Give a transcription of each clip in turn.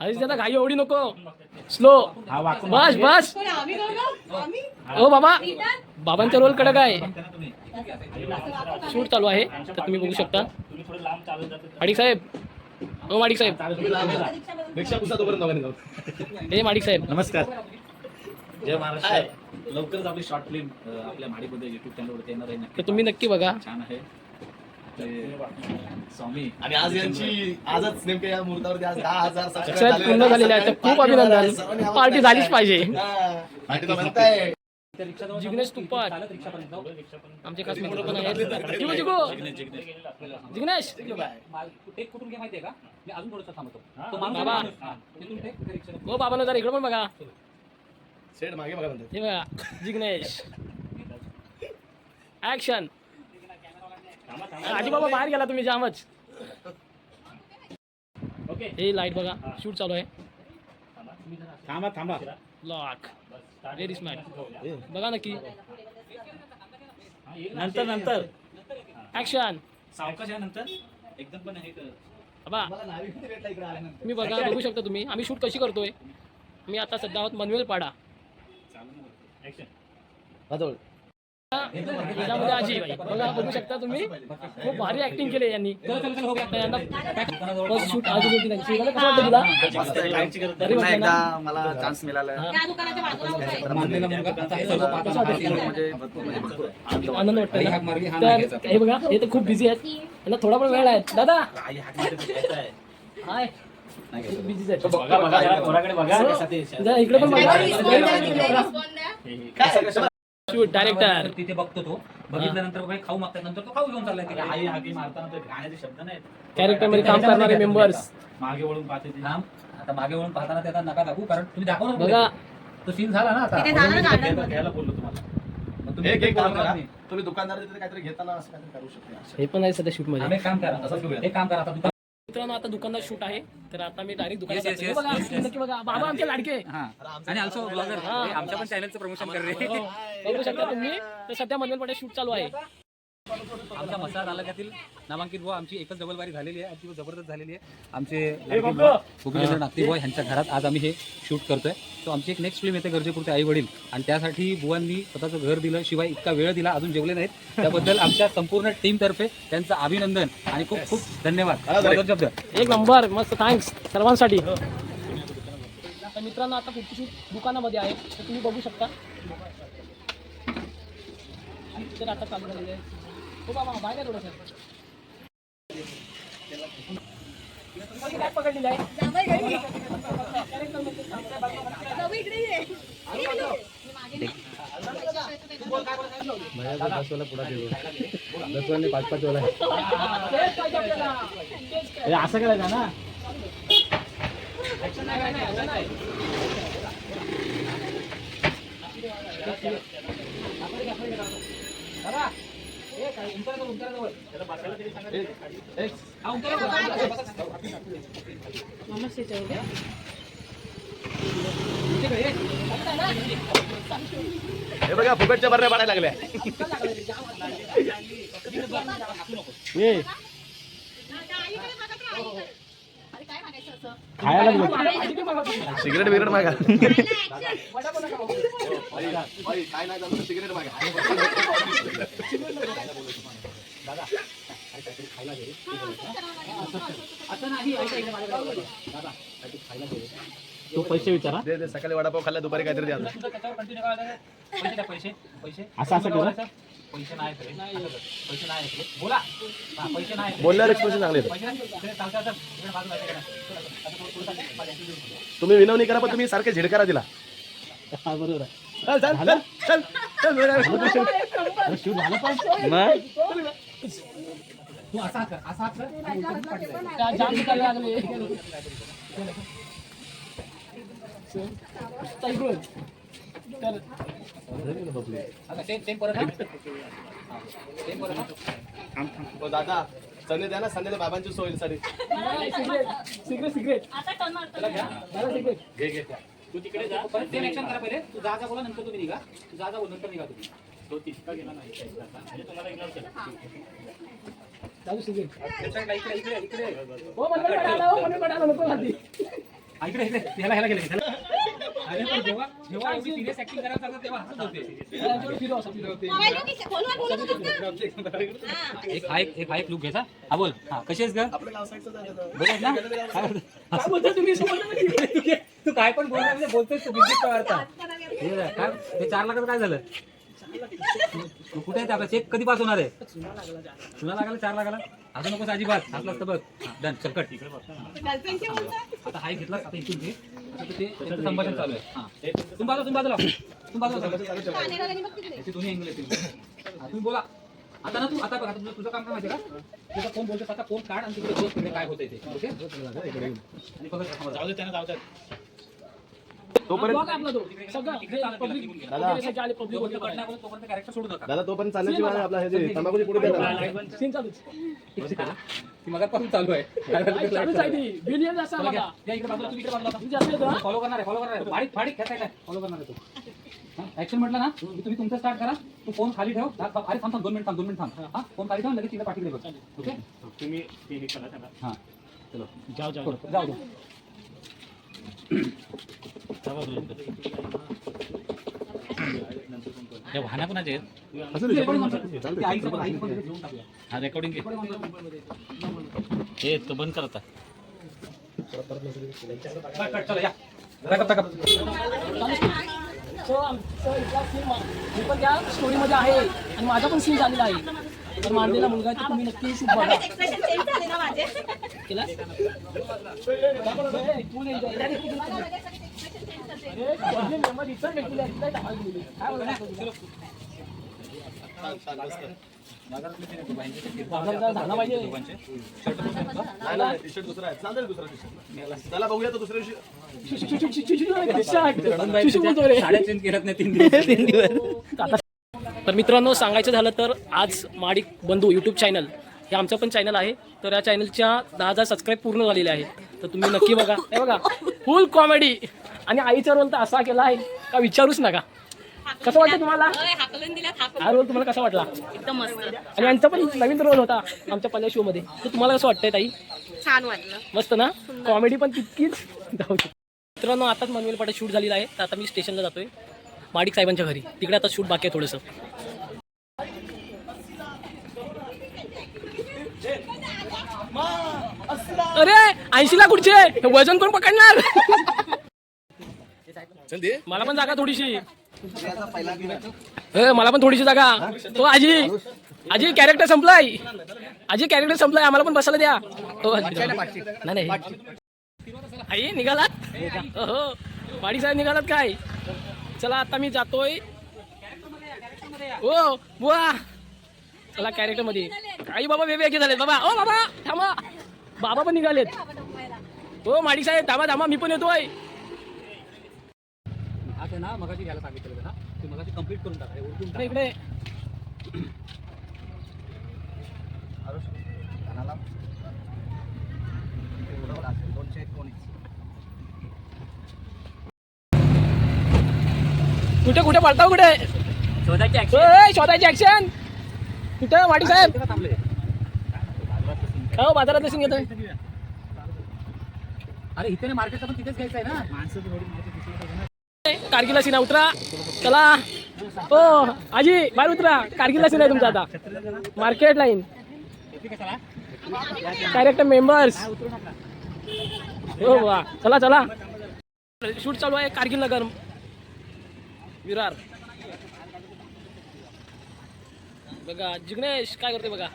अरे. त्याला घाई एवढी नको. स्लो हा बस बस. पण आम्ही दोघं? आम्ही? ओ बाबा. बाबांचा रोल कडक आहे. शूट चालू आहे. तर तुम्ही बघू शकता. तुम्ही थोडं लांब चालत जाता माडिक साहेब. ओ माडिक साहेब. रिक्षा पुसा तोपर्यंत दोघांनी जाऊ. हे माडिक साहेब. नमस्कार. जय महाराष्ट्र लवकरच आपली शॉर्ट फिल्म आपल्या माडीमध्ये युट्यूब चॅनलवरती येणार आहे. तर नक्की तुम्ही नक्की बघा. छान आहे. ते स्वामी आणि आज यांची आजच नेमक्या या मुहूर्तावरती आज दहा हजार सबस्क्राईब पूर्ण झालेले आहे तर खूप अभिनंदन. पार्टी झालीच पाहिजे. म्हणताय. जिग्नेश तुप्पाट आमचे खास मित्र पण आहेत. जिगो जिगो. जिग्नेश. टेक कुठून माहितीये का? मी अजून थोडंसं थांबतो. तो बाबा. माणूस. हा, तिथून टेक हो बाबांनो जरा इकडे पण बघा. शेड मागे बघा म्हणते हे बघा जिग्नेश. ऍक्शन आजी बाबा बाहेर गेला तुम्ही जामच. ओके हे लाइट बघा शूट चालू आहे. थांबा थांबा लॉक व्हेरी स्मार्ट बघा नक्की नंतर नंतर. ऍक्शन सावकाश आहे नंतर? एकदम पण हे. बाबा तुम्ही बघा बघू शकता तुम्ही. आम्ही शूट कशी करतोय? मी आता सध्या आहोत मनवेल पाडा. त्याच्यामध्ये बाई. बघा बघू शकता तुम्ही. खूप भारी ऍक्टिंग केली यांनी. फर्स्ट शूट आज होती त्यांची मला कसं वाटतं तुला? पुन्हा एकदा चान्स मिळाला. हा. त्या दुकानाच्या बाजूला उभा आहे. मानलेला मुलगा आता हे सर्व पाहतो. कसं वाटतं? म्हणजे भरपूर म्हणजे भरपूर. आनंद हा नाही तर हे बघा हे तर खूप बिझी आहेत. यांना थोडा पण वेळ आहे. दादा. हाय. डायरेक्टर तिथे बघतो तो. बघितल्यानंतर खाऊ मागतात नंतर तो खाऊ घेऊन चाललाय अरे तिकडे. आई हाकी मारताना ते गाण्याचे शब्द नाहीत. कॅरेक्टरमध्ये काम करणारे मेंबर्स मागे वळून पाहते ते. थांब. आता मागे वळून पाहताना त्याचा नका दाखवू कारण तुम्ही दाखव ना बघा. तो सीन झाला ना आता. तिथे झालं ना घ्यायला बोललो तुम्हाला. तुम्ही एक एक काम बोलणार करा नाही. तुम्ही दुकानदार तिथे काहीतरी घेताना असं काहीतरी करू शकता. हे पण आहे सध्या शूटमध्ये. काम करा. एक काम करा मित्रांनो आता दुकानात शूट आहे. तर आता मी डायरेक्ट Yes, yes, yes, बघा yes, yes. बघा बाबा आमचे लाडके. हा. आणि ऑल्सो ब्लॉगर. आमच्या पण चॅनलचं प्रमोशन कर रे. हो. बघू शकता तुम्ही. तर सध्या मनवेलपाड्यात शूट चालू आहे. आमच्या मसाला तालुक्यातील नामांकित भाऊ आमची एकच डबल बारी झालेली आहे आणि ती जबरदस्त झालेली आहे. आमचे भूपेंद्र नागती बॉय यांच्या घरात आज आम्ही हे शूट करतोय. तो आमची एक नेक्स्ट फिल्म येते गरजेपुरते आई वडील आणि त्यासाठी बुवांनी स्वतःचं घर दिलं शिवाय इतका वेळ दिला अजून जेवले नाहीत. त्याबद्दल आमच्या संपूर्ण टीमतर्फे त्यांचं अभिनंदन आणि खूप खूप धन्यवाद. शब्द एक नंबर मस्त थँक्स सर्वांसाठी. तर मित्रांनो आता शूट दुकानामध्ये आहे तर तुम्ही बघू शकता. तर आता चालू झालेली आहे. पकडलेलं आहे जावई घरी. काय. असं करायचं ना नाही, नाही, action नाही. दादा, ए, काय, उंचारा जवळ, उंचारा जवळ. हा? हे बघा फुकटच्या बरण्या पाडायला लागल्या ये खायला. सिगरेट बिगरेट मागा सिगरेट मागा असं नाही, ऐका, ऐका, माझ्याकडे. दादा, तो पैसे विचारा दे दे सकाळी वडापाव खाल्ला दुपारी काहीतरी द्या असं- असं करू? पैसे नाही. पैसे नाही. बोला. हा, पैसे नाही बोलल्यावर एक्सप्रेशन चांगले. तुम्ही विनवणी करा पण तुम्ही सारखे झिडकारा दिला हा, बरोबर तू असा कर असा कर. लागले. तर ते- ते हा. हा. ते हा. हो दादा चणे द्या ना संध्याला बाबांची सोयीसाठी सिगरेट सिगरेट सिगरेट घे घे तू तिकडे जा. परत सेम ऍक्शन करा पहिले. तू जा जा बोला नंतर तुम्ही निघा. तू जा जा बोल नंतर निघा तुम्ही. तो तितका गेला नाही. म्हणजे तुम्हाला इग्नोर केलं इकडे इकडे इकडे. इकडे अरे पण जेव्हा जेव्हा एवढी सिरियस ऍक्टिंग करायला जातात तेव्हा हसत होते. फिरो असं फिरो मोबाईल मध्ये फोनवर बोलत होतात ना. हा. एक हा. एक एक हा एक लुक घ्यायचा हा. बोल. हा कशी आहेस ग. बरं ना. काय बोलता? तुम्ही. तू काय- पण बोलणार म्हणजे बोलतोस तू. बिझनेस करता हे काय ते चार लाखाचं काय झालं? तू कुठे आहे आपला? चेक कधी पास होणार आहे? तुला लागला चार लाखाला? असं नकोस अजिबात असलं असतं बघ. डन. चलकट गर्लफ्रेंडचे बोलतात आता हाय घेतलास आता इथून घे. आता ते त्यांचं संभाषण चालू आहे. हा. तुम्ही बाजूला तुम्ही बाजूला. तुम्ही बाजूला बसा. पाण्याला आणि बघ तिकडे. याचे दोन्ही अँगल येतील हा, तुम्ही बोला. आता ना तू आता बघ आता तुझं तुझं काम काय माहिती आहे का? तुझा फोन बोलतोस आता फोन काढ आणि तिकडे काय होतंय ते. ओके? आणि बघत राहा. जाऊ दे त्यांना जाऊ दे. तोपर्यंत दादा. तोपर्यंत चालण्याची वेळ आहे आपला हे जे तंबाखूची पुढे मगापासून चालू आहे. बिलियन असा फॉलो करणार आहे फॉलो करणार आहे. फाडीक फाडीक खेचायला फॉलो करणार आहे तो. ऍक्शन म्हटलं ना की तुम्ही तुमचं स्टार्ट करा. तू फोन खाली ठेव. अरे थांब थांब दोन मिनिट थांब दोन मिनिट थांब. हा. फोन खाली ठेव लगेच पाठीकडे बघ ओके? तुम्ही ते हे हा. चलो. या वाहना कोणाचे पण- टाकूया. हा रेकॉर्डिंग. हे तो बंद करता त्या स्टोरीमध्ये आहे आणि माझा पण सीन झालेला आहे तर मांडलेला मुलगा आहे, तो तुम्ही नक्की शूट बघा केला झाला पाहिजे दुसरा आहे चालेल दुसरा बघूया तर दुसऱ्या तर मित्रांनो सांगायचं झालं तर आज माडिक बंधू यूट्यूब चॅनल हे आमचं पण चॅनल आहे. तर या चॅनलच्या दहा हजार सबस्क्राईब पूर्ण झालेले आहेत. तर तुम्ही नक्की बघा. हे बघा. फुल कॉमेडी आणि आईचा रोल तर असा केला आहे का विचारूच नका. कसं वाटतं तुम्हाला? हा रोल तुम्हाला कसा वाटला? एकदम मस्त. आणि यांचा पण नवीन रोल होता आमच्या पहिल्या शो मध्ये. तर तुम्हाला कसं वाटतंय ताई? छान वाटलं. मस्त ना? कॉमेडी पण तितकीच जाऊ दे. मित्रांनो आताच मनवेल पाटा शूट झालेला आहे. तर आता मी स्टेशनला जातोय. माडिक साहेबांच्या घरी. तिकडे आता शूट बाकी आहे थोडंसं. अरे ऐंशीला कुठचे वजन कोण पकडणार? मला पण जागा थोडीशी. ए, मला पण थोडीशी जागा. तो आजी आजी कॅरेक्टर संपलाय. आजी कॅरेक्टर संपलाय. आम्हाला पण बसायला द्या. हो. आजी. नाही नाही. आई निघालात? हो वाडी साहेब निघालात काय? चला आता मी जातोय. ओ बुवा. चला कॅरेक्टरमध्ये. आई बाबा वेगवेगळे झालेत. बाबा ओ बाबा थांबा. बाबा पण निघालेत हो माडी साहेब थांबा थांबा मी पण येतोय हा ते ना मगाशी घ्यायला सांगितलं होतं ना ते मगाशी करून टाका हे इकडे टाका. इकडे कानाला. एवढं बघ असेल, दोनशे एकोणीस. कुठे कुठे पळता कुठे शोधायची action. ओय, शोधायची ऍक्शन कुठे वाडी साहेब थांबले हो बाजारात लसून घेतोय अरे इथे मार्केटचा पण तिथेच घ्यायचं आहे ना. कारगिलला सीना उतरा. चला. हो आजी बाहेर उतरा. कारगिलला सीना आहे तुमचा आता. Market line. कॅरेक्टर मेंबर्स हो वा. चला चला. शूट चालू आहे कारगिल नगर. विरार. बघा जिग्नेश काय करते बघा.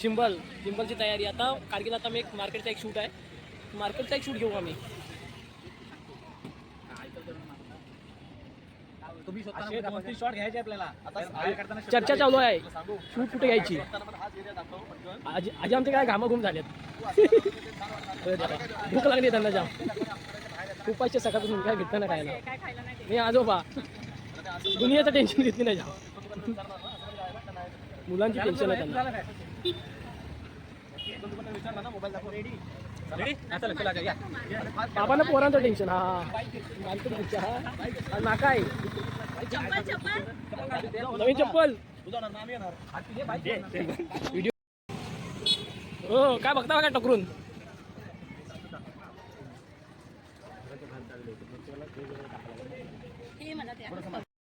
चिंबल. चिंबलची तयारी. आता कारगिल आता मी एक मार्केटचा एक शूट आहे. मार्केटचा एक शूट घेऊ आम्ही. तुम्ही शॉट घ्यायचे आपल्याला. आता चर्चा चालू आहे. शूट कुठे घ्यायची? आजी आजी आमचे काय घामाघूम झालेत. भूक लागली त्यांना जाम. उपासच्या सकाळपासून काय भेटतं ना खायला. मी आजोबा दुनियाचं टेन्शन घेतली नाही जाम. मुलांची टेन्शन आहे त्यांना. रेडी चला चला या. बाबांना पोरांचं टेन्शन हा नाका आहे नवीन चप्पल. व्हिडिओ हो काय बघता बघा टकरून.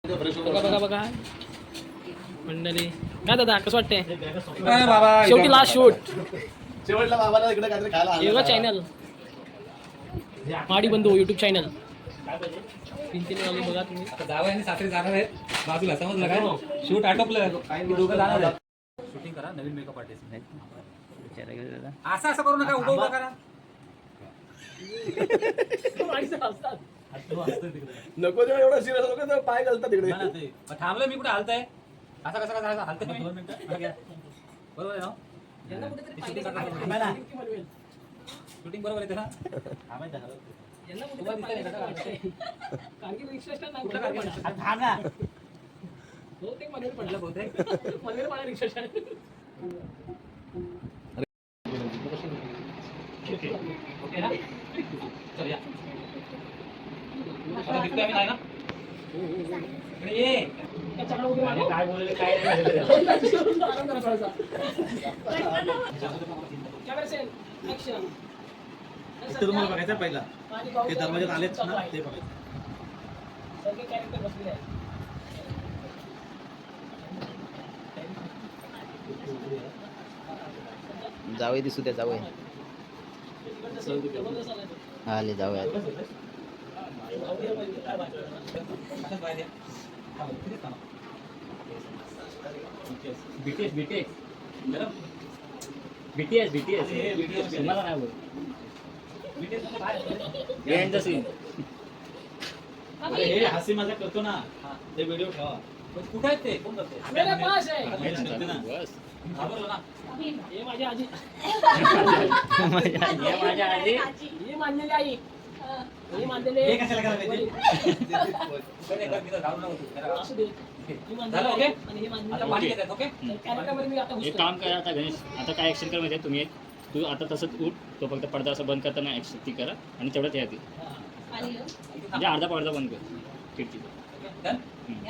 बघा बघा मंडळी. काय दादा कसं वाटतंय? शेवटी लास्ट शूट शेवटला बाबाला इकडे काहीतरी खायला आणलं. योगा चॅनल माडी बंधू युट्यूब चॅनल वाले बघा तुम्ही आता जावं आणि सासरे जाणार आहेत. बाजूला समजलं काय? शूट आटोपलं. की दोघं जाणार आहेत. शूटिंग करा नवीन मेकअप आर्टिस्ट असं असं करू नका उभं उभं करा. नको तेव्हा एवढं सिरियस पाय घालतात तिकडे. मग थांबलं मी कुठे हालतंय? असं कसं कसं हालतंय? मी? बरोबर आहे ना शूटिंग बरोबर येते ना तुम्हाला दिसतंय ना का? काय बोलले काय ते तुम्हाला बघायचं पहिला ते दरवाजात आलेच ना ते बघायचं सगळे कॅरेक्टर आहेत जावे दिसू द्या जावे आले जाऊया असंच बाहेर या. हा, इकडेच थांबा. बीटीएस बीटीएस बीटीएस बीटीएस हे BTS. तुम्हाला नाही बोल BTS मध्ये काय आहे? बिहाइंड द सीन अरे, हे हसी मजा करतो ना हा. ते व्हिडिओ ठेवा पण कुठे आहेत ते कोण करते मेरे पास है करते ना घाबरलो ना हे माझी आजी हे माझ्या आधी ही मानलेली आई एक. काम करा आता गणेश आता काय ऍक्शन कर माहिती आहे तुम्ही? तू आता तसंच उठ तो फक्त पडदा असं बंद करताना ऍक्शन ती करा आणि तेवढ्यात या ती हो. म्हणजे अर्धा पडदा बंद कर खिडकीचा.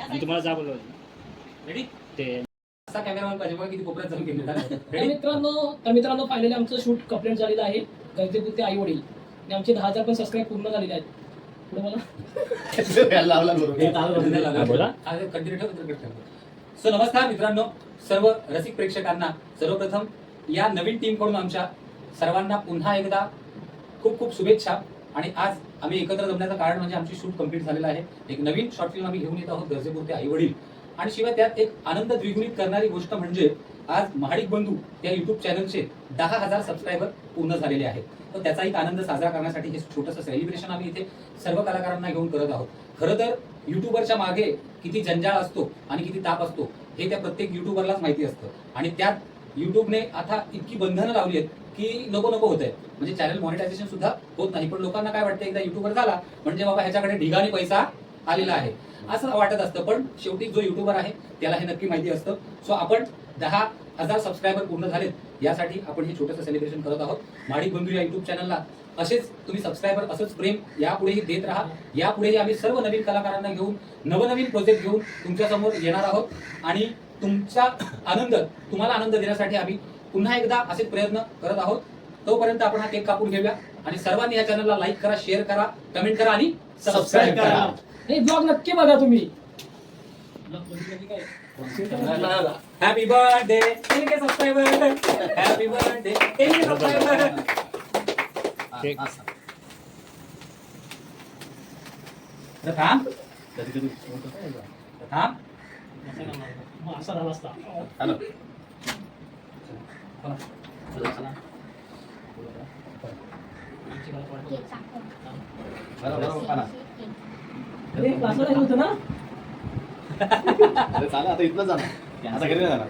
आणि तुम्हाला जा बोलवा रेडी ते असा कॅमेरामॅन पाहिजे बघा किती कोपऱ्यात जाऊन गेलेला. तर रेडी मित्रांनो तर मित्रांनो फायनली आमचं शूट कंप्लीट झालेलं आहे. गरजेपुरते आई वडील आणि आमचे दहा हजार पण सबस्क्राईब पूर्ण झालेले आहेत. पुढे मला लावला बरोबर बोला. सो नमस्कार मित्रांनो. सर्व रसिक प्रेक्षकांना सर्वप्रथम या नवीन टीमकडून आमच्या सर्वांना पुन्हा एकदा खूप खूप शुभेच्छा. आणि आज आम्ही एकत्र जमण्याचं कारण म्हणजे आमची शूट कंप्लीट झालेलं आहे. एक नवीन शॉर्ट फिल्म आम्ही घेऊन येत आहोत गरजेपुरते आई वडील आणि शिवाय त्यात एक आनंद द्विगुणित करणारी गोष्ट म्हणजे आज महाडिक बंधू या युट्यूब चॅनलचे दहा हजार सबस्क्रायबर पूर्ण झालेले आहेत. तर त्याचा एक आनंद साजरा करण्यासाठी हे छोटंसं सेलिब्रेशन आम्ही इथे सर्व कलाकारांना घेऊन करत आहोत. खरं तर युट्यूबरच्या मागे किती जंजाळ असतो आणि किती ताप असतो हे त्या प्रत्येक युट्यूबरलाच माहिती असतं. आणि त्यात युट्यूबने आता इतकी बंधनं लावली आहेत की नको नको होत आहे म्हणजे चॅनल मॉनिटायझेशन सुद्धा होत नाही. पण लोकांना काय वाटतं एकदा युट्यूबर झाला म्हणजे बाबा ह्याच्याकडे ढिगाणी पैसा आलेला आहे. असं वाटत असतं. पण शेवटी जो युट्यूबर आहे त्याला हे नक्की माहिती असतं. सो आपण दहा हजार सबस्क्रायबर पूर्ण झालेत. यासाठी आपण हे छोटंसं सेलिब्रेशन करत आहोत. माडिक बंधू या युट्यूब चॅनलला असेच तुम्ही सबस्क्रायबर असंच प्रेम यापुढेही देत राहा. यापुढेही आम्ही सर्व नवीन कलाकारांना घेऊन नवनवीन प्रोजेक्ट घेऊन तुमच्यासमोर येणार आहोत. आणि तुमचा आनंद तुम्हाला आनंद देण्यासाठी आम्ही पुन्हा एकदा असे प्रयत्न करत आहोत. तोपर्यंत आपण हा केक कापून घेऊया. आणि सर्वांनी या चॅनलला लाईक करा शेअर करा कमेंट करा आणि सबस्क्राईब करा. हे ब्लॉग नक्की बघा तुम्ही. हॅपी बर्थडे के subscriber happy birthday subscriber cake. थांब कधी कधी थांब असा झाला असता हॅलो होतं ना? चालेल आता इथनं जाणार. आता घरी नाही जाणार